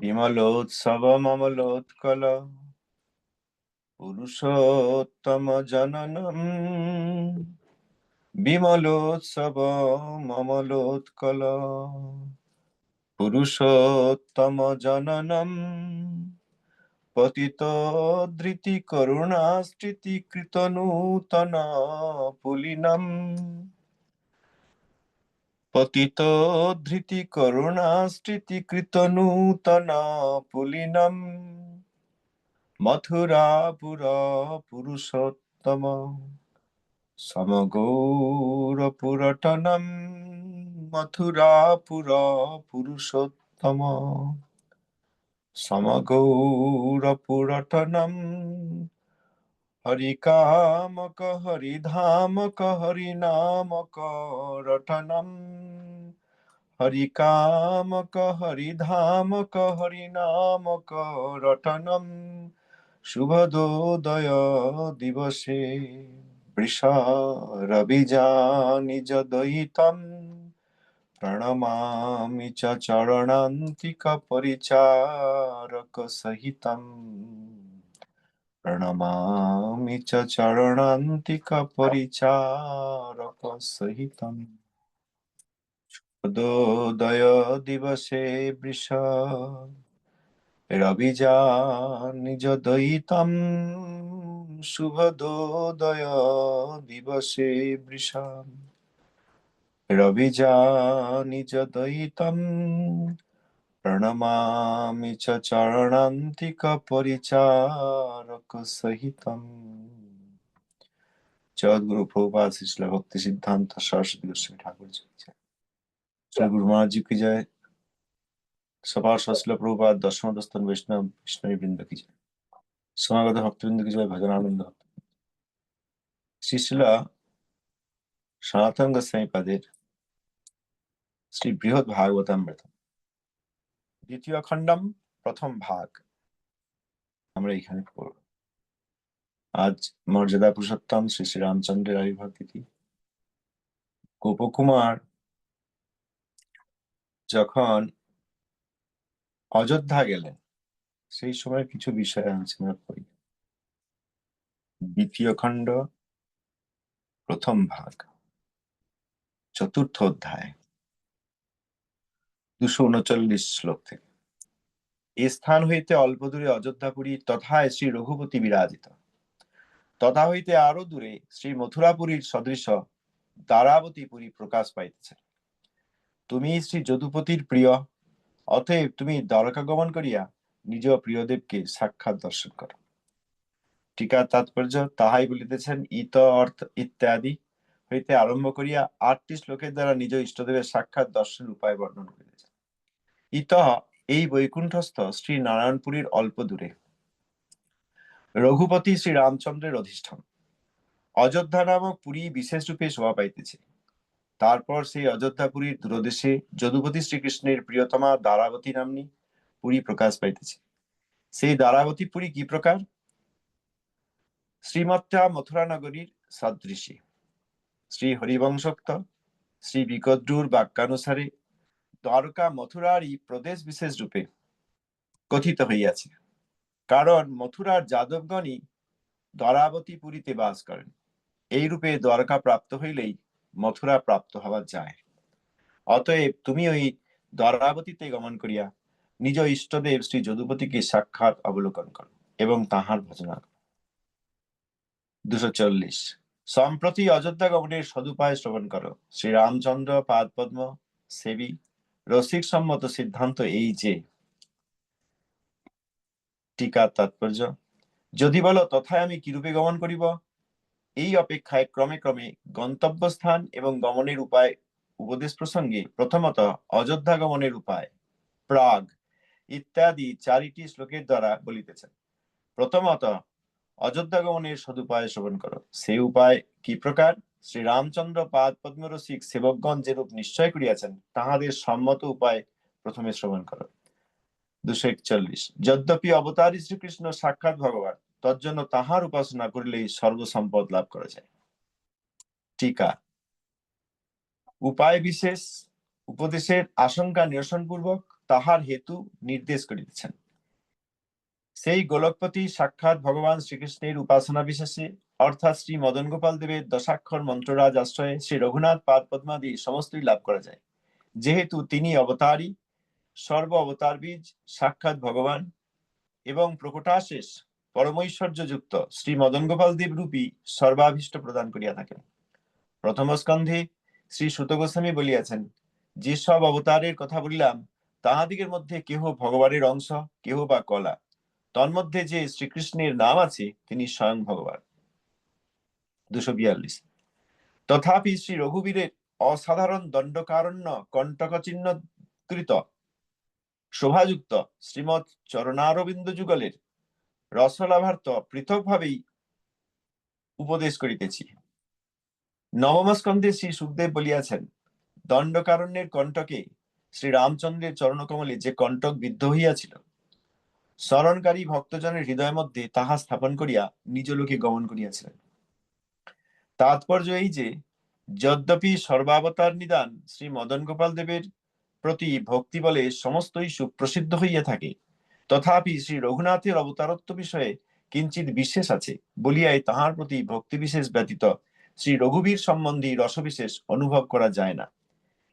বিমলোৎসব মমলোৎকল পুরুষোত্তম জননম। বিমলোৎসব মমলোৎকল পুরুষোত্তম জননম। পতিত ধৃতি করুণাস্মৃতি কৃত নূতন পুলিনম। পতিত ধৃতি করুণাস্মৃতি কৃত নূতন পুলিনম মথুরাপুর পুরুষোত্তম সমগৌরপুরটনম মথুরাপুর পুরুষোত্তম সমগৌরপুরটনম हरि काम क हरि धाम क हरि नाम क रटनम हरि काम क हरि धाम क हरि नाम क रटनम शुभदोदय दिवसे वृषरविजा निजदयितं प्रणमामि च चरणान्तिकपरिचारकसहितम्। বৃষ রবিজা নিজ দয়িতম শুভদোদয় দিবসে বৃষাম রবিজা নিজ দয়িতম প্রণমামি চ চরণান্তিক পরিচারক সহিতম জগৎগুরু প্রভুপাদ শিশল ভক্তি সিদ্ধান্ত সরস্বতী গোস্বামী ঠাকুর জয় গুরু মহারাজ কি জয় সবার সশিল প্রভুপাদ দশম দস্তন বৈষ্ণব বিষ্ণবী বৃন্দ কি জয় সমাগত ভক্তবৃন্দ কি জয় ভজন আনন্দ শ্রীশিলা সনাতন গোস্বামী পাদের শ্রী বৃহৎ ভাগবতামৃত দ্বিতীয় খণ্ডম, প্রথম ভাগ। আমরা এখানে পড়ব। আজ মর্যাদা পুরুষোত্তম শ্রী শ্রী রামচন্দ্রের আবির্ভাব তিথি গোপকুমার যখন অযোধ্যা গেলেন, সেই সময় কিছু বিষয় আলোচনা করি। দ্বিতীয় খণ্ড, প্রথম ভাগ, চতুর্থ অধ্যায়। দুশো উনচল্লিশ শ্লোক থেকে। এ স্থান হইতে অল্প দূরে অযোধ্যাপুরী শ্রী রঘুপতি বিরাজিত। তথা হইতে আরও দূরে শ্রী মথুরাপুরীর সদৃশ প্রকাশ পাইতেছে। তুমি শ্রী যদুপতির প্রিয়, অতএব তুমি গমন করিয়া নিজ প্রিয়দেবকে সাক্ষাৎ দর্শন করো। টিকা তাৎপর্য তাহাই বলিতেছেন, ইত অর্থ ইত্যাদি হইতে আরম্ভ করিয়া আটটি শ্লোকের দ্বারা নিজ ইষ্টদেবের সাক্ষাৎ দর্শন উপায় বর্ণন করিতেছেন ইত এই বৈকুণ্ঠস্থ শ্রী নারায়ণপুরীর অল্প দূরে। রঘুপতি শ্রী রামচন্দ্রের অধিষ্ঠান। অযোধ্যা নামক পুরী বিশেষ রূপে শোভা পাইতেছে। তারপর সেই অযোধ্যাপুরীর দূরদেশে যদুপতি শ্রীকৃষ্ণের প্রিয়তমা দ্বারাবতী নামনি পুরী প্রকাশ পাইতেছে। সেই দ্বারাবতী পুরী কি প্রকার? শ্রীমত্যা মথুরা নগরীর সদৃশী শ্রী হরিবংশোক্ত, শ্রী বিকদ্রুর বাক্যানুসারে দ্বারকা মথুরারই প্রদেশ বিশেষ রূপে কথিত হইয়াছে। কারণ মথুরার যাদবগণই দ্বারাবতী পুরীতে বাস করেন। এই রূপে দ্বারকা প্রাপ্ত হইলেই মথুরা প্রাপ্ত হওয়া যায়। অতএব তুমি ওই দ্বারাবতীতে গমন করিয়া নিজ ইষ্টদেব শ্রী যদুপতিকে সাক্ষাৎ অবলোকন করো এবং তাহার ভজনা করো। দুশো চল্লিশ। সম্প্রতি অযোধ্যা গমনের সদুপায় শ্রবণ করো। শ্রী রামচন্দ্র পাদ পদ্ম সেবী রসিক সম্মত সিদ্ধান্ত এই যে টিকা তাৎপর্য। যদি বলো, তথায় আমি কিরূপে গমন করিব? এই অপেক্ষায় ক্রমে ক্রমে গন্তব্যস্থান এবং গমনের উপায় উপদেশ প্রসঙ্গে প্রথমত অযোধ্যা গমনের উপায়, প্রাগ ইত্যাদি চারিটি শ্লোকের দ্বারা বলিতেছেন। প্রথমত, অযোধ্যা গমনের সদুপায় শ্রবণ করো। সেই উপায় কি প্রকার? শ্রী রামচন্দ্র পাদ পদ্মরসিক সেবকগণ যেরূপ নিশ্চয় করিয়াছেন, তাহাদের সম্মত উপায় প্রথমে শ্রবণ করো। দুশো একচল্লিশ যদ্যপি অবতারী শ্রীকৃষ্ণ সাক্ষাৎ ভগবান, তজ্জন্য তাহার উপাসনা করিলেই সর্বসম্পদ লাভ করা যায়। টিকা। উপায় বিশেষ, উপদেশের আশঙ্কা নিরসন পূর্বক তাহার হেতু নির্দেশ করিতেছেন। সেই গোলকপতি সাক্ষাৎ ভগবান শ্রীকৃষ্ণের উপাসনা বিশেষে, অর্থাৎ শ্রী মদন গোপাল দেবের দশাক্ষর মন্ত্ররাজ আশ্রয়ে শ্রী রঘুনাথ পাদ পদ্মাদি সমস্তই লাভ করা যায়। যেহেতু তিনি অবতারী, সর্ব অবতার বীজ, সাক্ষাৎ ভগবান এবং প্রকটাশেষ পরমৈশ্বর্য যুক্ত শ্রী মদন গোপাল দেব রূপী সর্বাভীষ্ট প্রদান করিয়া থাকেন। প্রথম স্কন্ধে শ্রী সুত গোস্বামী বলিয়াছেন যেসব অবতারের কথা বলিলাম, তাহাদিগের মধ্যে কেহ ভগবানের অংশ, কেহ বা কলা। তন্মধ্যে যে শ্রীকৃষ্ণের নাম আছে, তিনি স্বয়ং ভগবান। দুশো বিয়াল্লিশ। তথাপি শ্রী রঘুবীরের অসাধারণ দণ্ডকারণ্য কণ্টক চিহ্নকৃত শোভাযুক্ত শ্রীমৎ চরণারবিন্দ যুগলের রসলাভার্থ পৃথকভাবেই উপদেশ করিতেছি। নবম স্কন্ধে শ্রী সুখদেব বলিয়াছেন, দণ্ডকারণ্যের কণ্টকে শ্রী রামচন্দ্রের চরণকমলে যে কণ্টক বিদ্ধ হইয়াছিল স্মরণকারী ভক্তজনের হৃদয়ের মধ্যে তাহা স্থাপন করিয়া নিজ লোকে গমন করিয়াছিলেন। তাৎপর্য এই যে, যদ্যপি সর্বাবতার নিদান শ্রী মদন গোপাল দেবের প্রতি ভক্তি বলে সমস্তই সুপ্রসিদ্ধ হইয়া থাকে, তথাপি শ্রী রঘুনাথের অবতারত্ব বিষয়ে কিঞ্চিত বিশেষ আছে বলিয়াই তাহার প্রতি ভক্তি বিশেষ ব্যতীত শ্রী রঘুবীর সম্বন্ধী রসবিশেষ অনুভব করা যায় না।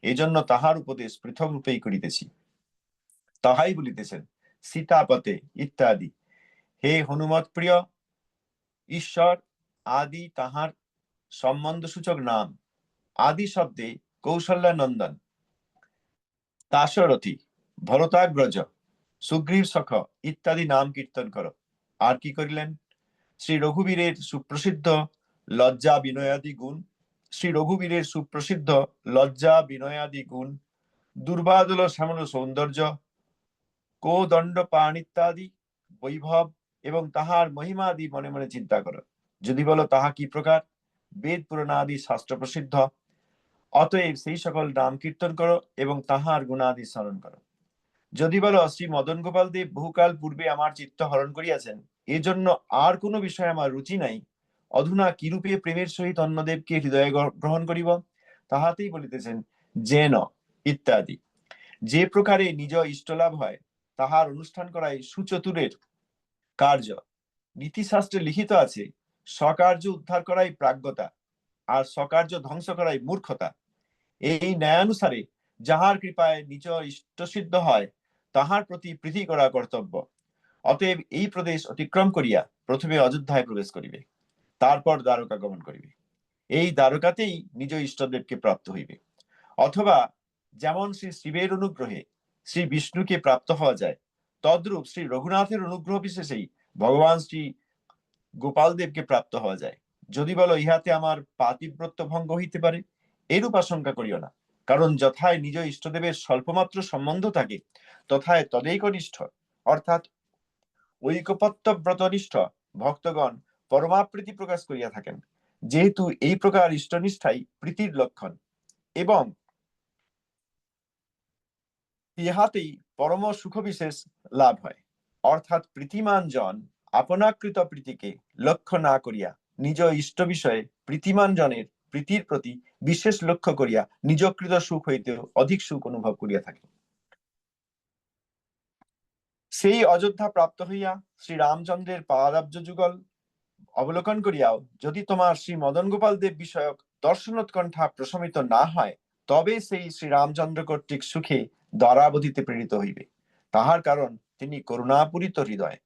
এজন্য তাহার উপদেশ পৃথক রূপেই করিতেছি। তাহাই বলিতেছেন সীতাপতে ইত্যাদি। হে হনুমত প্রিয় ঈশ্বর আদি তাহার সম্বন্ধ সূচক নাম। আদি শব্দে কৌশল্যা নন্দন ভরতাগ্রজ, সুগ্রীব সখ ইত্যাদি নাম কীর্তন কর। আর কি করিলেন? শ্রী রঘুবীরের সুপ্রসিদ্ধ লজ্জা বিনয়াদি গুণ। শ্রী রঘুবীরের সুপ্রসিদ্ধ লজ্জা বিনয়াদি গুণ। দুর্বাদল শ্যামল সৌন্দর্য কোদণ্ড পাণ ইত্যাদি বৈভব এবং তাহার মহিমাদি মনে মনে চিন্তা করো। যদি বলো তাহা কি প্রকার? বেদ পুরাণাদি শাস্ত্র প্রসিদ্ধ। অতএব সেই সকল নাম কীর্তন করো এবং তাহার গুণাদি স্মরণ করো। যদি বলো শ্রী মদন গোপাল দেব বহুকাল পূর্বে আমার চিত্ত হরণ করিয়াছেন, এজন্য আর কোনো বিষয়ে আমার রুচি নাই। অধুনা কিরূপে প্রেমের সহিত অন্যদেবকে হৃদয়ে গ্রহণ করিব? তাহাতেই বলিতেছেন, যেন ইত্যাদি। যে প্রকারে নিজ ইষ্টলাভ হয় তাহার অনুষ্ঠান করাই সুচতুরের কার্য। নীতিশাস্ত্রে লিখিত আছে, স্বকার্য উদ্ধার করাই প্রাজ্ঞতা, আর স্বকার্য ধ্বংস করাই মূর্খতা। এই ন্যায়ানুসারে যাহার কৃপায় নিজ ইষ্টসিদ্ধ হয়, তাহার প্রতি প্রীতি করা কর্তব্য। অতএব এই প্রদেশ অতিক্রম করিয়া প্রথমে অযোধ্যায় প্রবেশ করিবে, তারপর দ্বারকা গমন করিবে। এই দ্বারকাতেই নিজ ইষ্টদেবকে প্রাপ্ত হইবে। অথবা যেমন শ্রী শিবের অনুগ্রহে শ্রী বিষ্ণুকে প্রাপ্ত হওয়া যায়। তদ্রূপ শ্রী রঘুনাথের অনুগ্রহ বিশেষেই ভগবান শ্রী গোপাল দেবকে প্রাপ্ত হওয়া যায়। যদি বলো, ইহাতে আমার পাতিব্রত ভঙ্গ হইতে পারে, এরূপ আশঙ্কা করিও না, কারণ যথায় নিজ ইষ্টদেবের স্বল্পমাত্র সম্বন্ধ থাকে, তথায় তদেকনিষ্ঠ অর্থাৎ ঐকপত্য ব্রতনিষ্ঠ ভক্তগণ পরমাপ্রীতি প্রকাশ করিয়া থাকেন, যেহেতু এই প্রকার ইষ্টনিষ্ঠাই প্রীতির লক্ষণ। এবং ইহাতেই পরম সুখ বিশেষ লাভ হয়। অর্থাৎ প্রীতিমান জন আপনাকৃত প্রীতিকে লক্ষ্য না করিয়া নিজ ইষ্ট বিষয়ে প্রীতিমান জনের প্রীতির প্রতি বিশেষ লক্ষ্য করিয়া নিজকৃত সুখ হইতেও অধিক সুখ অনুভব করিয়া থাকে। সেই অযোধ্যা প্রাপ্ত হইয়া শ্রী রামচন্দ্রের পাদাব্জ যুগল অবলোকন করিয়াও যদি তোমার শ্রী মদন গোপাল দেব বিষয়ক দর্শনোৎকণ্ঠা প্রশমিত না হয়, তবে সেই শ্রী রামচন্দ্র কর্তৃক সুখে দ্বারাবধিতে প্রেরিত হইবে। তাহার কারণ তিনি করুণাপূরিত হৃদয়।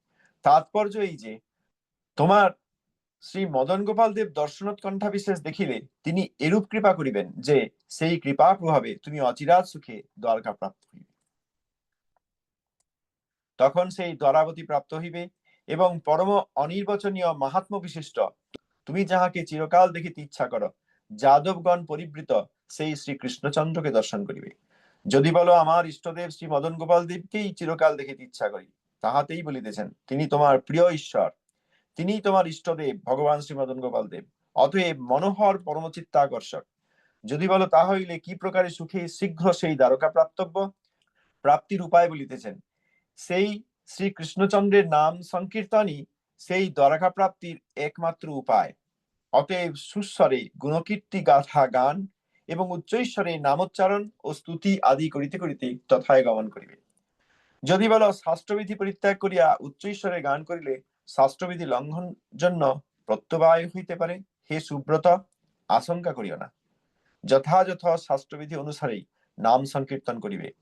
তাৎপর্য এই যে, তোমার শ্রী মদন গোপাল দেব দর্শনোৎকণ্ঠা বিশেষ দেখিলে তিনি এরূপ কৃপা করিবেন যে, সেই কৃপা প্রভাবে তুমি অচিরাত সুখে দ্বারকা প্রাপ্ত হইবে। তখন সেই দ্বারাবতী প্রাপ্ত হইবে এবং পরম অনির্বচনীয় মাহাত্ম বিশিষ্ট, তুমি যাহাকে চিরকাল দেখিতে ইচ্ছা করো, যাদবগণ পরিবৃত সেই শ্রী কৃষ্ণচন্দ্রকে দর্শন করিবে। যদি বলো আমার ইষ্টদেব শ্রী মদন গোপাল দেবকেই চিরকাল দেখিতে ইচ্ছা করি, তাহাতেই বলিতেছেন, তিনি তোমার প্রিয় ঈশ্বর, তিনি তোমার ইষ্টদেব, ভগবান শ্রী মদন গোপাল দেব, অতএব মনোহর পরমচিত্তাকর্ষক। যদি বলো তা হইলে কি প্রকারে সুখে শীঘ্র সেই দ্বারকা প্রাপ্তব্য? প্রাপ্তির উপায় বলিতেছেন, সেই শ্রী কৃষ্ণচন্দ্রের নাম সংকীর্তনই সেই দ্বারকা প্রাপ্তির একমাত্র উপায়। অতএব সুস্বরে গুণকীর্তি গাথা গান এবং উচ্চৈশ্বরে নামোচ্চারণ ও স্তুতি আদি করিতে করিতে তথায় গমন করিবে। যদি বলো শাস্ত্রবিধি পরিত্যাগ করিয়া উচ্চ ঈশ্বরে গান করিলে শাস্ত্রবিধি লঙ্ঘন জন্য প্রত্যবায় হইতে পারে, হে সুব্রত, আশঙ্কা করিও না। যথাযথ শাস্ত্রবিধি অনুসারেই নাম সংকীর্তন করিবে।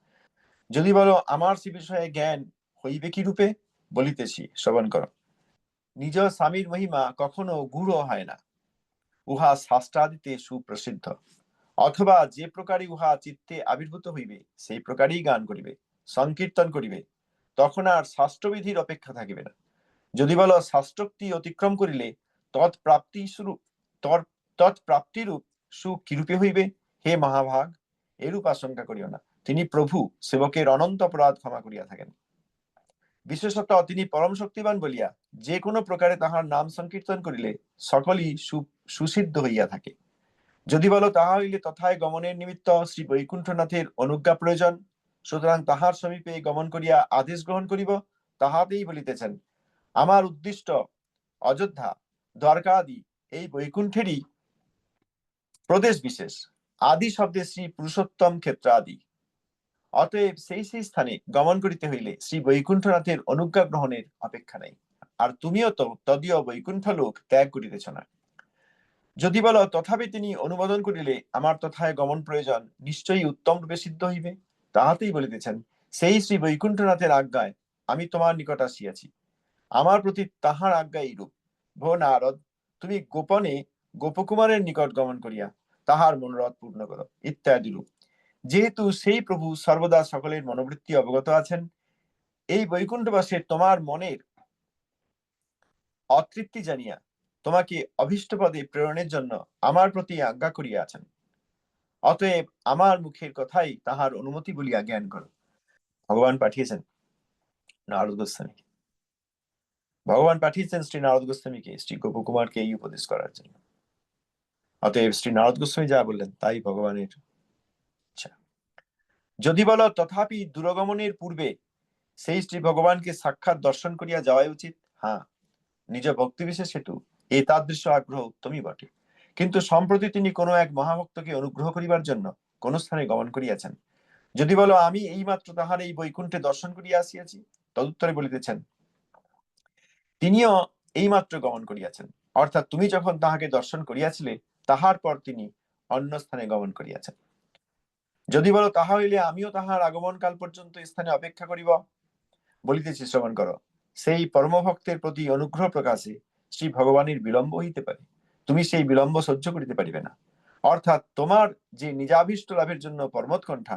যদি বলো আমার সে বিষয়ে জ্ঞান হইবে কি রূপে, বলিতেছি, শ্রবণ কর। নিজ স্বামীর মহিমা কখনো গূঢ় হয় না। উহা শাস্ত্রাদিতে সুপ্রসিদ্ধ। অথবা যে প্রকারই উহা চিত্তে আবির্ভূত হইবে, সেই প্রকারই গান করিবে, সংকীর্তন করিবে, তখন আর শাস্ত্রবিধির অপেক্ষা থাকিবে না। যদি বলো শাস্ত্রোক্তি অতিক্রম করিলে, তৎপ্রাপ্তি স্বরূপ তৎপ্রাপ্তিরূপ কিরূপে হইবে? হে মহাভাগ, এরূপ আশঙ্কা করিও না। তিনি প্রভু, সেবকের অনন্ত অপরাধ ক্ষমা করিয়া থাকেন। বিশেষত তিনি পরম শক্তিবান বলিয়া, যে কোনো প্রকারে তাহার নাম সংকীর্তন করিলে, সকলই সুসিদ্ধ হইয়া থাকে। যদি বলো তাহা হইলে তথায় গমনের নিমিত্ত শ্রী বৈকুণ্ঠনাথের অনুজ্ঞা প্রয়োজন। সুতরাং তাহার সমীপে গমন করিয়া আদেশ গ্রহণ করিব, তাহাতেই বলিতেছেন, আমার উদ্দিষ্ট অযোধ্যা দ্বারকা আদি এই বৈকুণ্ঠেরই প্রদেশ বিশেষ। আদি শব্দে শ্রী পুরুষোত্তম ক্ষেত্র আদি অতএব সেই সেই স্থানে গমন করিতে হইলে শ্রী বৈকুণ্ঠনাথের অনুজ্ঞা গ্রহণের অপেক্ষা নাই। আর তুমিও তো তদীয় বৈকুণ্ঠ লোক ত্যাগ করিতেছ না। যদি বল, তথাপি তিনি অনুমোদন করিলে আমার তথায় গমন প্রয়োজন, নিশ্চয়ই উত্তম রূপে সিদ্ধ হইবে। তাহাতেই বলিতেছেন, সেই শ্রী বৈকুণ্ঠনাথের আজ্ঞায় আমি তোমার নিকট আসিয়াছি। আমার প্রতি তাহার আজ্ঞা এইরূপ। ভো নারদ, তুমি গোপনে গোপকুমারের নিকট গমন করিয়া তাহার মনোরথ পূর্ণ করো, ইত্যাদি রূপ। যেহেতু সেই প্রভু সর্বদা সকলের মনোবৃত্তি অবগত আছেন, এই বৈকুণ্ঠবাসে তোমার মনের অতৃপ্তি জানিয়া তোমাকে অভীষ্ট পদে প্রেরণের জন্য আমার প্রতি আজ্ঞা করিয়া আছেন অতএব আমার মুখের কথাই তাহার অনুমতি বলিয়া জ্ঞান করো। ভগবান পাঠিয়েছেন নারদ গোস্বামীকে। ভগবান পাঠিয়েছেন শ্রী নারদ গোস্বামীকে, শ্রী গোপকুমারকে এই উপদেশ করার জন্য। অতএব শ্রী নারদ গোস্বামী যা বললেন তাই ভগবানের ইচ্ছা। যদি বলো তথাপি দূরগমনের পূর্বে সেই শ্রী ভগবানকে সাক্ষাৎ দর্শন করিয়া যাওয়াই উচিত হ্যাঁ নিজ ভক্তি বিশেষ হেতু এ তাদৃশ্য আগ্রহ উত্তমই বটে। কিন্তু সম্প্রতি তিনি কোনো এক মহাভক্তকে অনুগ্রহ করিবার জন্য কোন স্থানে গমন করিয়াছেন। যদি বলো, আমি এইমাত্র তাহার এই বৈকুণ্ঠে দর্শন করিয়া আসিয়াছি? তদুত্তরে বলিতেছেন, তিনিও এইমাত্র গমন করিয়াছেন। অর্থাৎ তুমি যখন তাহাকে দর্শন করিয়াছিলে, তাহার পর তিনি অন্য স্থানে গমন করিয়াছেন। যদি বলো, তাহা হইলে আমিও তাহার আগমন কাল পর্যন্ত স্থানে অপেক্ষা করিব? বলিতেছি, শ্রবণ করো, সেই পরমভক্তের প্রতি অনুগ্রহ প্রকাশে শ্রী ভগবানের বিলম্ব হইতে পারে। তুমি সেই বিলম্ব সহ্য করিতে পারিবে না। অর্থাৎ তোমার যে নিজাভিষ্ট লাভের জন্য পরমোৎকণ্ঠা,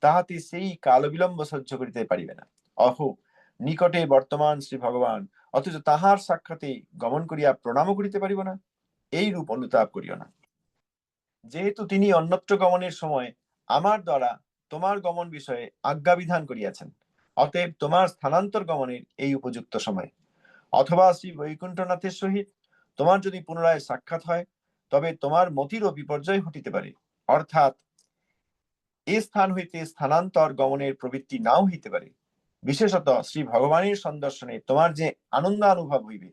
তাহাতে সেই কাল বিলম্ব সহ্য করিতে পারিবে না। অহ, নিকটে বর্তমান শ্রী ভগবান, অথচ তাহার সাক্ষাতে গমন করিয়া প্রণাম করিতে পারিব না। এই রূপ অনুতাপ করিও না। যেহেতু তিনি অন্যত্র গমনের সময় আমার দ্বারা তোমার গমন বিষয়ে আজ্ঞা বিধান করিয়াছেন, অতএব তোমার স্থানান্তর গমনের এই উপযুক্ত সময়। অথবা শ্রী বৈকুণ্ঠনাথের সহিত তোমার যদি পুনরায় সাক্ষাৎ হয়, তবে তোমার মতিরও বিপর্যয় ঘটিতে পারে। অর্থাৎ এ স্থান হইতে স্থানান্তর গমনের প্রবৃত্তি নাও হইতে পারে। বিশেষত শ্রী ভগবানের সন্দর্শনে তোমার যে আনন্দ অনুভব হইবে,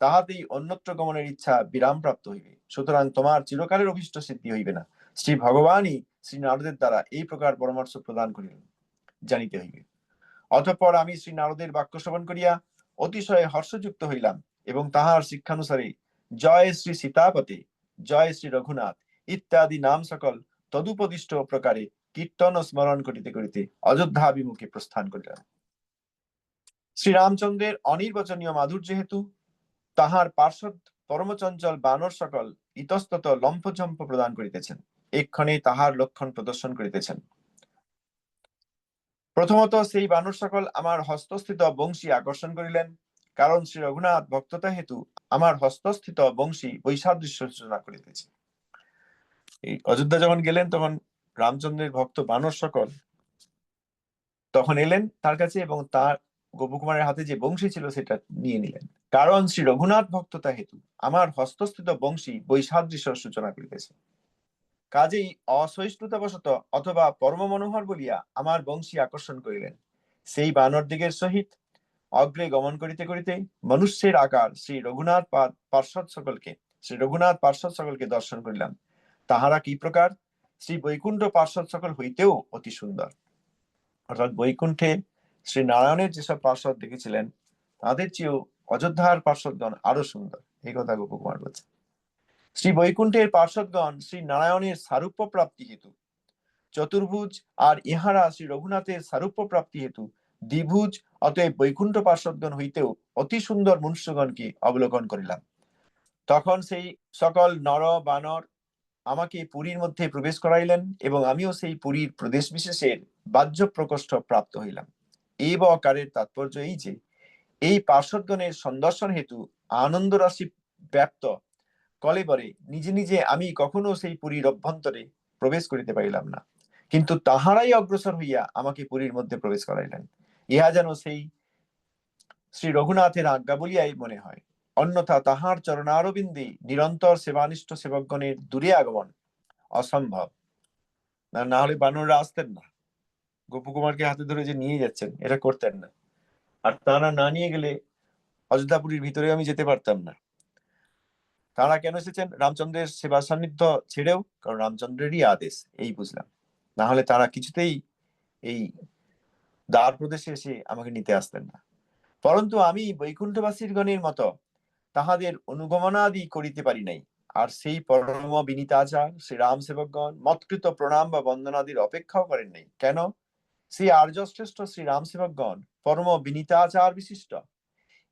তাহাতেই অন্যত্র গমনের ইচ্ছা বিরাম প্রাপ্ত হইবে। সুতরাং তোমার চিরকালের অভিষ্ট সিদ্ধি হইবে না। শ্রী ভগবানই শ্রী নারদের দ্বারা এই প্রকার পরামর্শ প্রদান করিলেন, জানিতে হইবে। অতঃপর আমি শ্রী নারদের বাক্য শ্রবণ করিয়া অতিশয় হর্ষযুক্ত হইলাম এবং তাহার শিক্ষানুসারে জয় শ্রী সীতাপতি, জয় শ্রী রঘুনাথ ইত্যাদি নাম সকল তদুপদিষ্ট প্রকারে কীর্তন ও স্মরণ করিতে করিতে অযোধ্যা অযোধ্যাভিমুখে প্রস্থান করিলাম। শ্রীরামচন্দ্রের অনির্বচনীয় মাধুর্য হেতু তাহার পার্শ্বদ পরমচঞ্চল বানর সকল ইতস্তত লম্ফঝম্প প্রদান করিতেছেন। এক্ষণে তাহার লক্ষণ প্রদর্শন করিতেছেন। প্রথমত সেই বানর সকল আমার হস্তস্থিত বংশী আকর্ষণ করিলেন, কারণ শ্রী রঘুনাথ ভক্ততা হেতু আমার হস্তস্থিত বংশী বৈসাদৃশ্য সূচনা করিতেছে। এই অযোধ্যা যখন গেলেন, তখন রামচন্দ্রের ভক্ত বানর সকল তখন এলেন তার কাছে এবং তার গোপকুমারের হাতে যে বংশী ছিল সেটা নিয়ে নিলেন। কারণ শ্রী রঘুনাথ ভক্ততা হেতু আমার হস্তস্থিত বংশী বৈসাদৃশ্য সূচনা করিতেছে। কাজেই অসহিষ্ণুতাবশত অথবা পরম মনোহর বলিয়া আমার বংশী আকর্ষণ করিলেন। সেই বানর দিগের সহিত অগ্রে গমন করিতে করিতে মনুষ্যের আকার শ্রী রঘুনাথ পার্শ্বদ সকলকে, শ্রী রঘুনাথ পার্শ্বদ সকলকে দর্শন করিলাম। তাহারা কি প্রকার? শ্রী বৈকুণ্ঠ পার্শ্বদ সকল হইতেও অতি সুন্দর। অর্থাৎ বৈকুণ্ঠে শ্রী নারায়ণের যেসব পার্শ্বদ দেখেছিলেন, তাদের চেয়েও অযোধ্যার পার্শ্বদগণ আরও সুন্দর। এই কথা গোপকুমার বলছে শ্রী বৈকুণ্ঠের পার্শ্বদগণ শ্রী নারায়ণের সারূপ্য প্রাপ্তি হেতু। চতুর্ভুজ আর ইহারা শ্রী রঘুনাথের সারূপ্য প্রাপ্তি হেতু। দ্বিভুজ, অতএব বৈকুণ্ঠ পার্শ্বদগণ হইতেও অতি সুন্দর মনুষ্যগণকে অবলোকন করিলাম। তখন সেই সকল নর, বানর আমাকে পুরীর মধ্যে প্রবেশ করাইলেন এবং আমিও সেই পুরীর প্রদেশ বিশেষের বাহ্য প্রকোষ্ঠ প্রাপ্ত হইলাম। এই বা অকারের তাৎপর্য এই যে, এই পার্শ্বদগণের সন্দর্শন হেতু আনন্দ রাশি ব্যাপ্ত কলেবরে নিজে নিজে আমি কখনো সেই পুরীর অভ্যন্তরে প্রবেশ করিতে পারিলাম না। কিন্তু তাহারাই অগ্রসর হইয়া আমাকে পুরীর মধ্যে প্রবেশ করাইলেন। ইহা যেন সেই শ্রী রঘুনাথের আজ্ঞা বলিয়াই মনে হয়। অন্যথা তাহার চরণারবিন্দে নিরন্তর সেবানিষ্ঠ সেবকগণের দূরে আগমন অসম্ভব। না না হলে বানররা আসতেন না। গোপকুমারকে হাতে ধরে যে নিয়ে যাচ্ছেন, এটা করতেন না। আর তারা না নিয়ে গেলে অযোধ্যাপুরীর ভিতরে আমি যেতে পারতাম না। তারা কেন এসেছেন? রামচন্দ্রের সেবা সান্নিধ্য ছেড়েও, কারণ রামচন্দ্রেরই আদেশ, এই বুঝলাম। না হলে তারা কিছুতেই এই দ্বার প্রদেশে এসে আমাকে নিতে আসতেন না। পরন্তু আমি বৈকুণ্ঠবাসীর গণের মতো তাহাদের অনুগমনাদি করিতে পারি নাই। আর সেই পরম বিনীতাচার শ্রী রাম সেবকগণ মৎকৃত প্রণাম বা বন্দনাদির অপেক্ষাও করেন নাই। কেন? শ্রী আর্যশ্রেষ্ঠ শ্রী রাম সেবকগণ পরম বিনীতাচার বিশিষ্ট।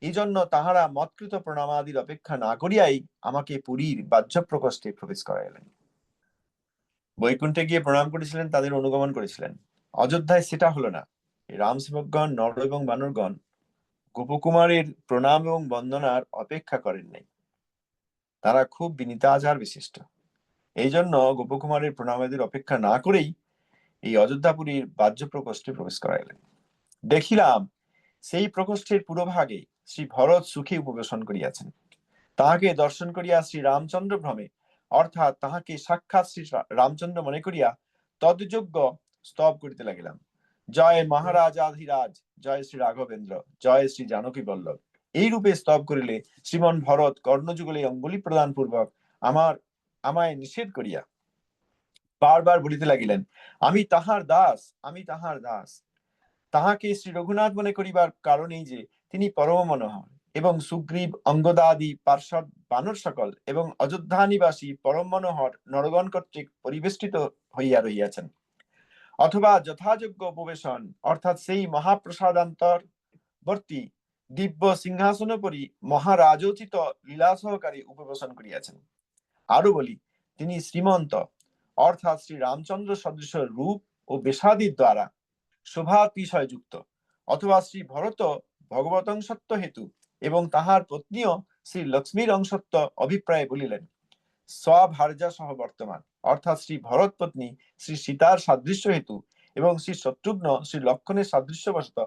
এই জন্য তাহারা মৎকৃত প্রণামাদির অপেক্ষা না করিয়াই আমাকে পুরীর বাহ্য প্রকোষ্ঠে প্রবেশ করাইলেন। বৈকুণ্ঠে গিয়ে প্রণাম করেছিলেন, তাদের অনুগমন করেছিলেন। অযোধ্যায় সেটা হলো না। এই রাম সেবকগণ নর এবং বানরগণ গোপকুমারের প্রণাম এবং বন্দনার অপেক্ষা করেন নাই। তারা খুব বিনীতাচার বিশিষ্ট। এই জন্য গোপকুমারের প্রণামাদির অপেক্ষা না করেই এই অযোধ্যাপুরীর বাহ্য প্রকোষ্ঠে প্রবেশ করাইলেন। দেখিলাম সেই প্রকোষ্ঠের পুরোভাগে শ্রী ভরত সুখে উপবেশন করিয়াছেন। তাহাকে দর্শন করিয়া শ্রী রামচন্দ্র ভ্রমে, অর্থাৎ তাহাকে সাক্ষাৎ শ্রী রামচন্দ্র মনে করিয়া তদ্যোগ্য স্তব করিতে লাগিলাম। জয় মহারাজাধিরাজ জয় শ্রী রাঘবেন্দ্র, জয় শ্রী জানকী বল্লভ। এই রূপে স্তব করিলে শ্রীমন ভরত কর্ণযুগলে অঙ্গুলি প্রদান পূর্বক আমার, আমায় নিষেধ করিয়া বারবার বলিতে লাগিলেন, আমি তাহার দাস, আমি তাহার দাস। তাহাকে শ্রী রঘুনাথ মনে করিবার কারণেই যে তিনি পরম মনোহর এবং সুগ্রীব অঙ্গদাদি পার্শ্বদ বানর সকল এবং অযোধ্যা নিবাসী পরম মনোহর নরগণ কর্তৃক পরিবেষ্টিত হইয়া রহিয়াছেন। অথবা যথাযোগ্য উপবেশন, অর্থাৎ সেই মহাপ্রসাদান্তর বর্তী দিব্য সিংহাসনোপরি মহারাজোচিত লীলা সহকারে উপবেশন করিয়াছেন। আরও বলি, তিনি শ্রীমন্ত, অর্থাৎ শ্রী রামচন্দ্র সদৃশ রূপ ও বেশাদির দ্বারা শোভাতিশয় যুক্ত, অথবা শ্রী ভরত ভগবতংসত্ব হেতু এবং তাহার পত্নীও শ্রী লক্ষ্মীর অংশত্ব অভিপ্রায় বলিলেন, স্বভার্যা সহ বর্তমান, অর্থাৎ শ্রী ভরত পত্নী, শ্রী সীতার সাদৃশ্য হেতু এবং শ্রী শত্রুঘ্ন, শ্রী লক্ষণের সাদৃশ্য বশত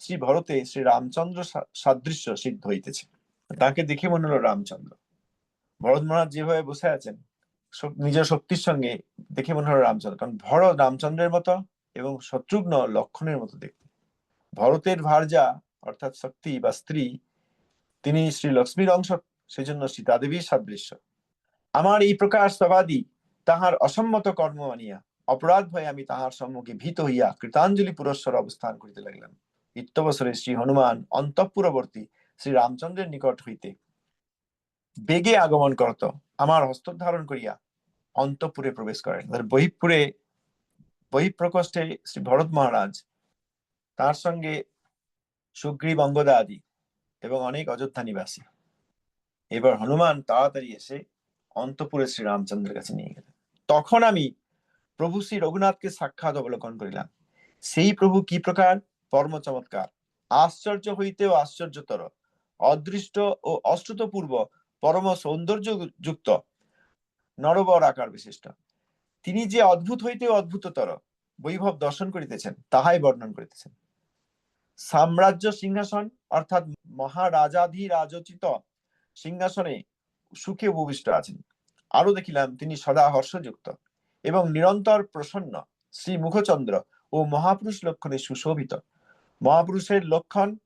শ্রী ভরতে শ্রী রামচন্দ্র সাদৃশ্য সিদ্ধ হইতেছে। তাকে দেখে মনে হলো রামচন্দ্র। ভরত মহারাজ যেভাবে বসে আছেন নিজের শক্তির সঙ্গে দেখে মনে হলো রামচন্দ্র, কারণ ভরত রামচন্দ্রের মতো এবং শত্রুঘ্ন লক্ষণের মতো দেখতে। ভরতের ভার্যা অর্থাৎ শক্তি বা স্ত্রী, তিনি শ্রী লক্ষ্মীর অংশ, সেজন্য সীতাদেবীর সাদৃশ্য। আমার এই প্রকার সবাদি তাহার অসম্মত কর্ম মানিয়া, অপরাধ ভয়ে আমি তাহার সম্মুখে ভীত হইয়া কৃতাঞ্জলি পুরস্বর অবস্থান করিতে লাগিলাম। ইত্যবসরে শ্রী হনুমান অন্তঃপুরবর্তী শ্রী রামচন্দ্রের নিকট হইতে বেগে আগমন করত। আমার হস্ত ধারণ করিয়া অন্তপুরে প্রবেশ করেন। বহিপুরে, বহিঃপ্রকোষ্ঠে শ্রী ভরত মহারাজ তার সঙ্গে সুগ্রীব অঙ্গদা আদি এবং অনেক অযোধ্যা নিবাসী। এবার হনুমান তাড়াতাড়ি এসে অন্তপুরে শ্রী রামচন্দ্রের কাছে নিয়ে গেলেন। তখন আমি প্রভু শ্রী রঘুনাথকে সাক্ষাৎ অবলোকন করিলাম। সেই প্রভু কি প্রকার? পরম চমৎকার। আশ্চর্য হইতেও আশ্চর্যতর। অদৃষ্ট ও অশ্রুতপূর্ব, পরম সৌন্দর্য যুক্ত নরবর আকার বিশিষ্ট। তিনি যে অদ্ভুত হইতেও অদ্ভুততর, বৈভব দর্শন করিতেছেন, তাহাই বর্ণন করিতেছেন। সাম্রাজ্য সিংহাসন, অর্থাৎ মহারাজাধিরাজোচিত সিংহাসনে সুখে উপবিষ্ট আছেন। আরও দেখিলাম, তিনি সদা হর্ষযুক্ত এবং নিরন্তর প্রসন্ন। শ্রী মুখচন্দ্র ও মহাপুরুষ লক্ষণে সুশোভিত। মহাপুরুষের লক্ষণ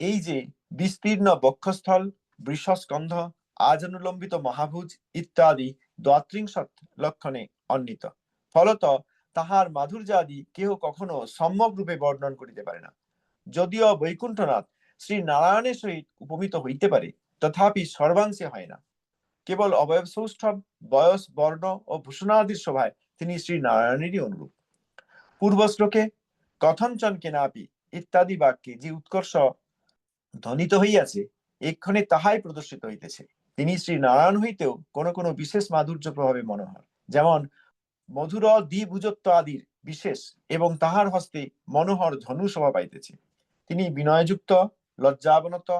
এই যে, বিস্তীর্ণ বক্ষস্থল, বৃষস্কন্ধ, আজানুলম্বিত মহাভুজ ইত্যাদি দ্বাত্রিংশত লক্ষণে অন্বিত। ফলত তাহার মাধুর্যাদি কেহ কখনো সম্যক রূপে বর্ণন করিতে পারে না। যদিও বৈকুণ্ঠনাথ শ্রী নারায়ণের সহিত উপমিত হইতে পারে, তথাপি সর্বাংশে হয় না। কেবল অবয়ব সৌষ্ঠব, বয়স, বর্ণ ও ভূষণাদির শোভায় তিনি শ্রী নারায়ণেরই অনুরূপ। পূর্ব শ্লোকে কথঞ্চন কেনাপি? ইত্যাদি বাক্যে যে উৎকর্ষ ধ্বনিত হইয়াছে, এক্ষণে তাহাই প্রদর্শিত হইতেছে। তিনি শ্রী নারায়ণ হইতেও কোন কোন বিশেষ মাধুর্য প্রভাবে মনোহর, যেমন মধুর দ্বিভুজত্ব আদির বিশেষ এবং তাহার হস্তে মনোহর ধনু শোভা পাইতেছে। তিনি বিনয়যুক্ত, লজ্জাবনত,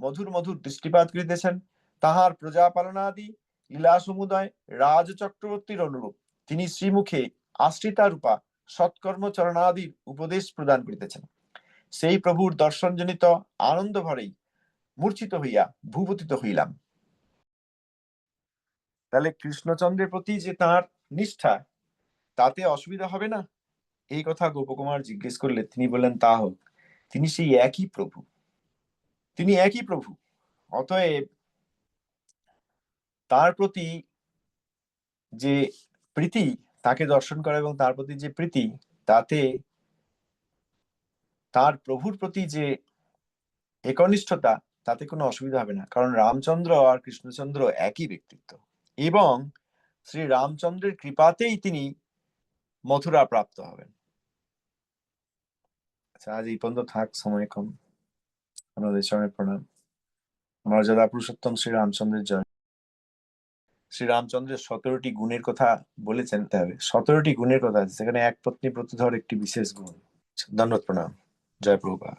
মধুর মধুর দৃষ্টিপাত করিতেছেন। তাহার প্রজাপালনাদি লীলা সমুদয় রাজ চক্রবর্তীর অনুরূপ। তিনি শ্রীমুখে আশ্রিতা রূপা সৎকর্ম চরণাদির উপদেশ প্রদান করিতেছেন। সেই প্রভুর দর্শনজনিত আনন্দ ভরেই মূর্ছিত হইয়া ভূপতিত হইলাম। তাহলে কৃষ্ণচন্দ্রের প্রতি যে তার নিষ্ঠা, তাতে অসুবিধা হবে না? এই কথা গোপকুমার জিজ্ঞেস করলে তিনি বললেন, তা হোক। তিনি সেই একই প্রভু। তিনি একই প্রভু। অতএব তার প্রতি যে প্রীতি তাকে দর্শন করা এবং তার প্রতি যে প্রীতি, তাতে তার প্রভুর প্রতি যে একনিষ্ঠতা, তাতে কোনো অসুবিধা হবে না। কারণ রামচন্দ্র আর কৃষ্ণচন্দ্র একই ব্যক্তিত্ব এবং শ্রী রামচন্দ্রের কৃপাতেই তিনি মথুরা প্রাপ্ত হবেন। আচ্ছা আজ এই পর্যন্ত থাক, সময় কম। আমাদের চরণে প্রণাম। মর্যাদা পুরুষোত্তম শ্রী রামচন্দ্রের জয়। শ্রী রামচন্দ্রের সতেরোটি গুণের কথা বলে বলেছেন হবে। সতেরোটি গুণের কথা আছে, সেখানে এক পত্নী প্রতিধর একটি বিশেষ গুণ। ধন্যবাদ, প্রণাম। জয় প্রভুপাত